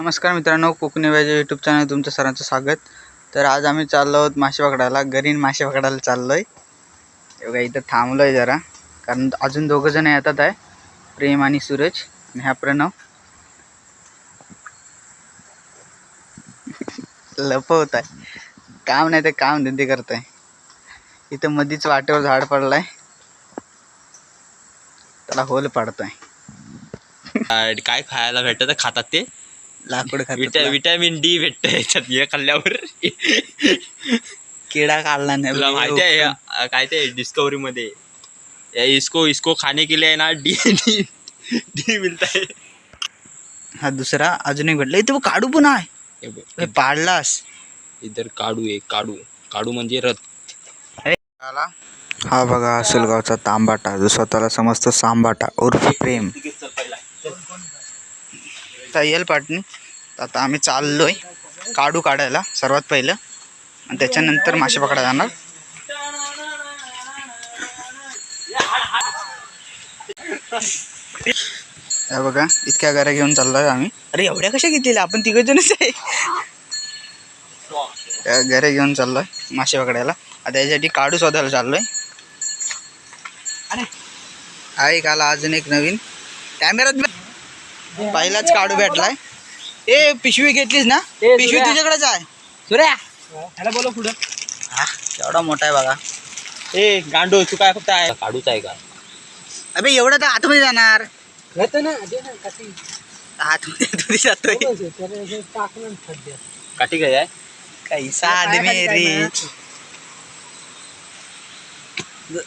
नमस्कार मित्रांनो कोकणी बाजू यूट्यूब चॅनल तुमचं सरांचं स्वागत. तर आज आम्ही चाललो आहोत मासे पकडायला गरीन मासे पकडायला चाललो आहे बघा इथं थांबलो आहे जरा कारण अजून दोघं जण येतात आहे प्रेम आणि सूरज आणि हा प्रणव. लपवत आहे. काम नाही ते काम धंदे करत आहे इथं मधीच वाटेवर झाड पडलाय. त्याला होल पाडतोय. काय काय खायला भेटत खातात ते. लाकूड विटॅ खात विटॅमिन डी भेटत याच्यात हे खाल्ल्यावर. किडा काढला नाही तुला माहिती आहे काय ते डिस्कवरी मध्ये या इसको इसको खाने के लिए है ना डी डी डी मिळत आहे हा दुसरा अजून एक भेटला. इथं काढू पण आहे हे बघ, पाडलास. इधर काढू आहे काढू. काढू म्हणजे रथ. हा बघा असेलगावचा तांबाटा जो स्वतःला समजतो सांबाटा उर्फ प्रेम. तर येल पाटणी तर आता आम्ही चाललोय काढू काढायला सर्वात पहिलं. आणि त्याच्यानंतर मासे पकडायला जाणार. बघा इतक्या गाऱ्या घेऊन चाललोय आम्ही. अरे एवढ्या कशा घेतलेल्या आपण तिघ जणच आहे. त्या घेऊन चाललोय मासे पकडायला. आता त्याच्यासाठी काढू शोधायला चाललोय. अरे हा अजून एक नवीन. कॅमेरात पहिलाच काढू भेटलाय. ए पिशवी घेतलीस ना? पिशवी तुझ्याकडेच आहे. सुऱ्या ह्याला बोलो पुढं. हा केवढा मोठा आहे बघा. ए गांडो तू काय फक्त आहे? काढूच आहे का? अबे एवढं तर आतमध्ये जाणार. ना काठी. आतमध्ये आतमध्ये जातोय. त्याला टाकलं सध्या काठी काय आहे? कैसा आदमी रे.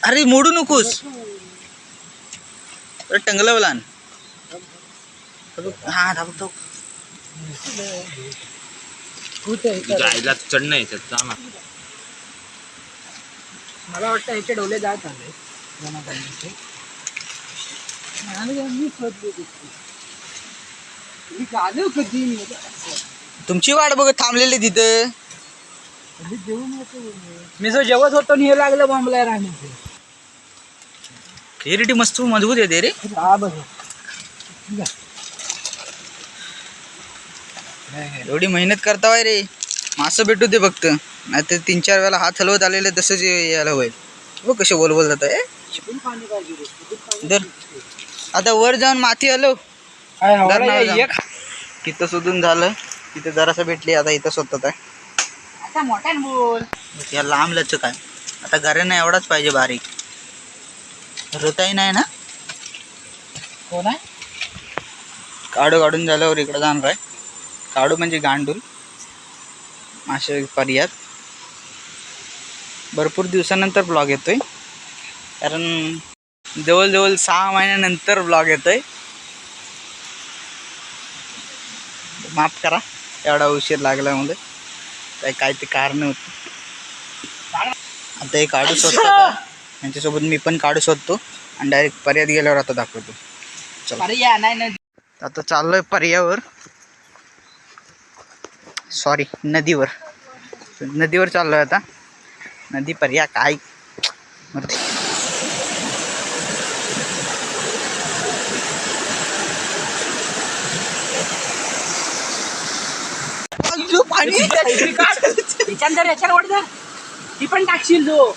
अरे मोडू नकोस. अरे टंगलं लहान हा चढणं आहे त्यात जा ना. मला वाटतं ह्याचे डोले जात आले. मी. मी कधी? तुमची वाट बघत थांबलेली तिथं. मी. जो जेवत होतो आणि हे लागलं बॉम्बला राहण्याचे. क्लिअरिटी मस्त मजबूत येते रे. हा बघ जा. एवढी मेहनत करता होय रे. मासं भेटू दे फक्त. नाही तर तीन चार वेळा हात हलवत आलेले तसंच यायला होईल. बघ कसे बोल बोल जात आहे आता वर जाऊन माती एक. तिथं शोधून झालं. तिथं जरासं भेटली आता इथं स्वतः आहे बोल. या लांब लचक आहे. आता घरानं एवढाच पाहिजे बारीक. रताई नाही ना? कोण आहे? काढू काढून झाल्यावर इकडं जाणार आहे. काढू म्हणजे गांडूल मासे पर्यात. भरपूर दिवसानंतर ब्लॉग येतोय. कारण जवळजवळ सहा महिन्यानंतर ब्लॉग येतोय. माफ करा एवढा उशीर लागल्यामुळे काय काय ते कारण होतं. आता हे काढू शोधतात यांच्यासोबत मी पण काढू शोधतो आणि डायरेक्ट पर्यात गेल्यावर आता दाखवतो. चला. नाही आता चाललोय पर्यावर सॉरी नदीवर. नदीवर चाललोय आता. नदी पर्या काय? मरते. याच्यानंतर याच्यावर ती पण टाकशील जो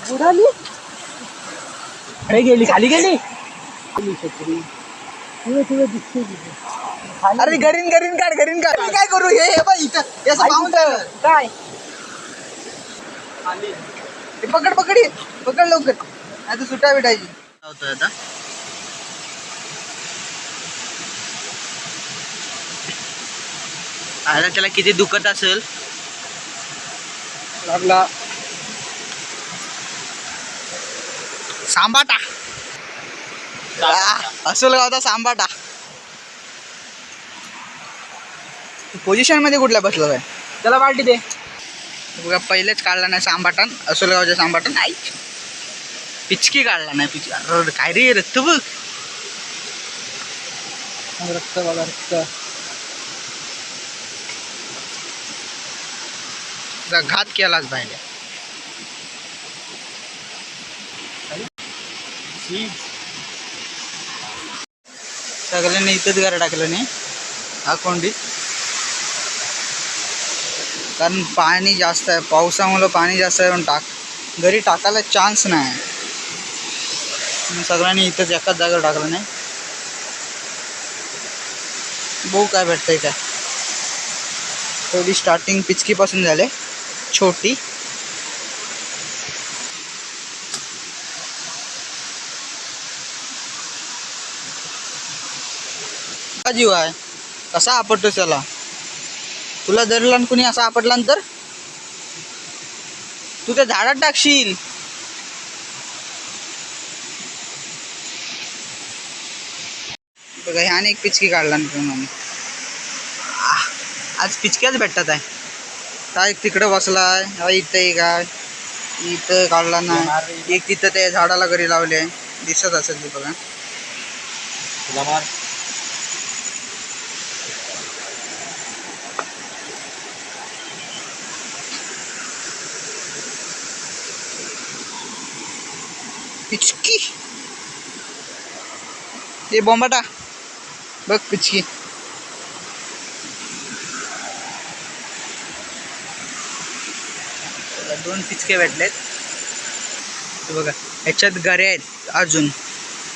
बुडाली अरे गेली खाली गेली. तुला तुला दिसते तिथे. खाली अरे गरीन गरीन काढ गरीन काढ. मी काय करू? हे हे बघ इथं. हे असं पाहून ठेव. काय? हे पकड पकड. पकड लवकर. आता सुट्या भेटायची. आता. आता त्याला किती दुखत असेल? लागला. सांबाटा असेल गावता सांबाटा पोझिशनमध्ये कुठल्या बसला आहे त्याला बाल्टी दे. बघा पहिलेच काढला नाही सांबाटन असोलगावच्या सांबाटन आई पिचकी काढला नाही पिचकी. अरे काय रे रक्त बघ. रक्त बघा रक्त. घात केलाच पाहिजे सगळ्यांनी इथंच घर टाकलं नाही. हा कारण पाणी जास्त आहे. पावसामुळं पाणी जास्त आहे पण टाक. घरी टाकायला चान्स नाही. सगळ्यांनी इथंच एकाच जागेवर टाकलं नाही. बघू काय भेटतंय काय. थोडी स्टार्टिंग पिचकीपासून झाले. छोटी. का जीव आहे. कसा आपटतोस त्याला? तुला धरला कुणी असा आपटला तर? तू त्या झाडात टाकशील. बघा ह्याने एक पिचकी काढला आम्ही आज पिचक्याच भेटतात आहे. काय तिकडं बसलाय इथं एक इथं काढला नाही एक तिथं त्या झाडाला घरी लावले दिसत असेल ते बघा. पिचकी. ते बॉम्बाटा बघ पिचकी. दोन पिचके भेटलेत बघा ह्याच्यात गरे आहेत अजून.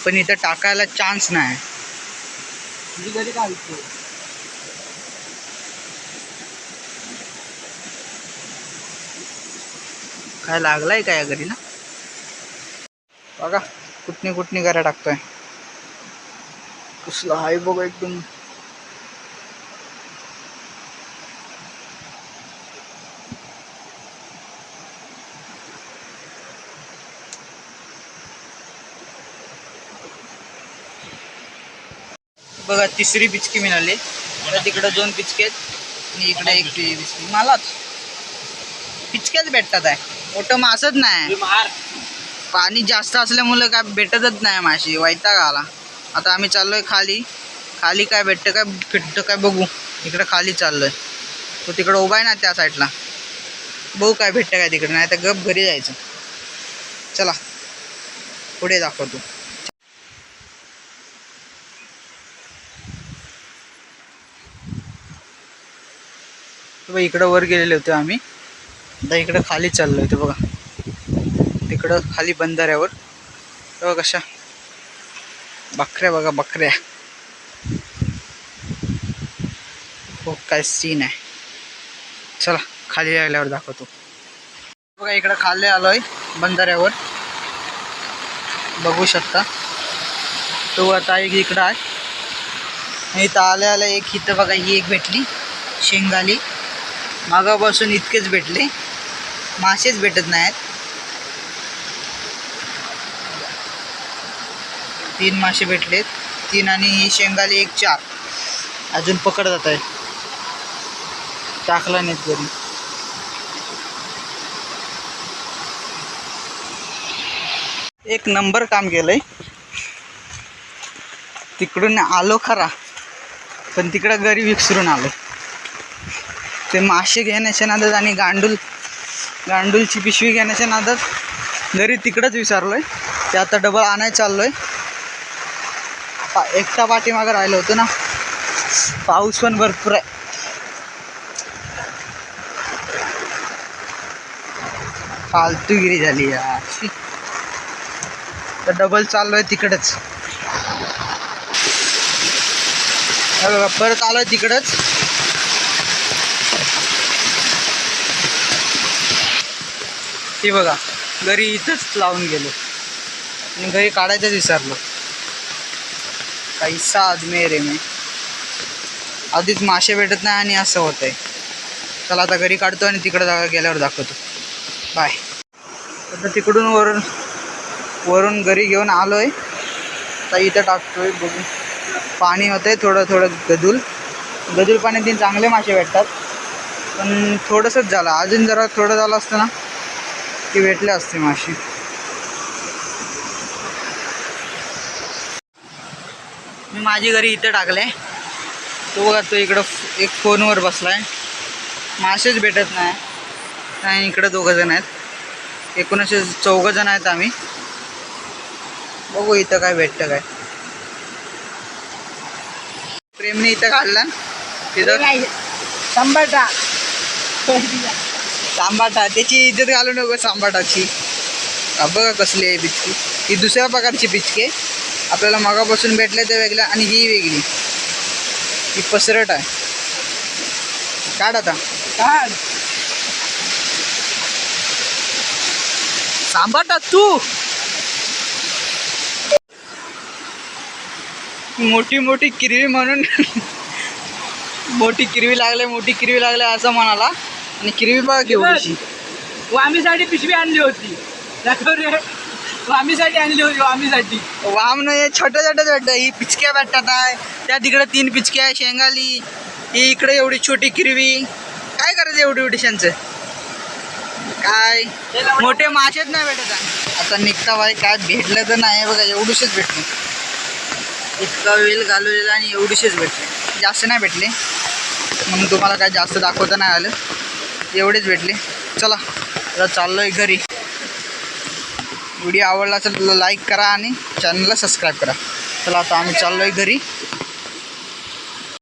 पण इथं टाकायला चान्स नाही. तुझी घालतो काय लागलाय काय या घरी ना बघा कुठनी कुठनी गऱ्या टाकतोय. कसला हाय बघा एकदम. बघा तिसरी पिचकी मिळाली. आता तिकडं दोन पिचके आहेत. आणि इकडे एक पिचकी मलाच. पिचक्याच भेटतात आहे. मोठं मासच नाही. मार. पाणी जास्त असल्यामुळं काय भेटतच नाही माशी वैताग आला आता आम्ही चाललोय खाली. खाली काय भेटतं काय भेटतं काय बघू. इकडं खाली चाललोय. तो तिकडं उभा आहे ना त्या साईडला. बघू काय भेटतं काय तिकडं. नाही तर गप घरी जायचं. चला. पुढे दाखवतो. इकडं वर गेलेले होते आम्ही. आता इकडं खाली चाललो ते बघा. तिकडं खाली बंधाऱ्यावर. तेव्हा कशा. बकऱ्या बघा बकऱ्या. हो काय सीन आहे. चला खाली आल्यावर दाखवतो. बघा इकडं खाली आलोय बंधाऱ्यावर. बघू शकता. तो आता एक इकडं आहे. आणि इथं आल्या आल्या एक इथं बघा ही एक भेटली. शेंगाली. मागापासून इतकेच भेटले. मासेच भेटत नाहीत. तीन मासे भेटलेत. तीन आणि ही शेंगाली एक चार. अजून पकड जात आहे. टाकला नाहीत घरी. एक नंबर काम केलंय. तिकडून आलो खरा. पण तिकडं घरी विसरून आलो. ते मासे घेण्याच्या नादात आणि गांडूल गांडूलची पिशवी घेण्याच्या नादात घरी तिकडंच विसरलोय. ते आता डबल आणायला चाललोय. पा एकटा पाठीमागं राहिलो होतो ना. पाऊस पण भरपूर आहे. फालतूगिरी झाली यार. तर डबल चाललोय तिकडंच. बघा परत आलोय तिकडंच. हे बघा घरी इथंच लावून गेलो. आणि घरी काढायचंच विसरलो. कैसा आदमी आहे रे मी. आधीच मासे भेटत नाही आणि असं होतंय. चला आता घरी काढतो आणि तिकडं जागा गेल्यावर दाखवतो. बाय आता तिकडून वरून वरून घरी घेऊन आलो आहे आता इथं टाकतोय बघून पाणी होतंय थोडं थोडं गदूल. गदूल पाण्यात तीन चांगले मासे भेटतात. पण थोडंसंच झालं. अजून जरा थोडं झालं असतं ना की भेटले असते मासे. माझी घरी इथं टाकले तो बघा तो इकडं एक फोनवर बसलाय. मासेच भेटत नाही. आणि इकडं दोघं जण आहेत. एकोणीसशे चौघं जण आहेत आम्ही. बघू इथं काय भेटतं काय. प्रेमने इथं काढला. तिथं संभाटा सांबाटा त्याची इज्जत घालू नको सांबाटाची बघा कसली आहे पिचकी. ही दुसऱ्या प्रकारची पिचकी आहे. आपल्याला मगापासून भेटले ते वेगळं आणि ही वेगळी. ही पसरट आहे. काढ आता. काढ. सांबाटा तू. मोठी मोठी किरवी म्हणून मोठी किरवी लागले मोठी किरवी लागले असं म्हणाला. आणि किरवी बघा केवढीशी वामीसाठी पिशवी आणली होती. दाखव वामीसाठी आणली होती वामीसाठी. वाम नाही छोटं छोटं भेटतं ही पिचक्या भेटतात आहे. त्या तिकडे तीन पिचक्या आहे शेंगाली. ही इकडे एवढी छोटी किरवी. काय करायचं एवढी एवढी शेंचं काय? मोठे मासेच नाही भेटत आहे. आता निघता बाई काय भेटलं तर नाही. बघा एवढीशेच भेटले. इतका वेळ घालवलेला आणि एवढीशेच भेटले. जास्त नाही भेटले. म्हणून तुम्हाला काय जास्त दाखवता नाही आलं. एवढेच भेटले. चला आता आहे घरी. व्हिडिओ आवडला तर लाईक करा आणि चॅनलला सबस्क्राईब करा. चला आता आम्ही चाललो आहे घरी.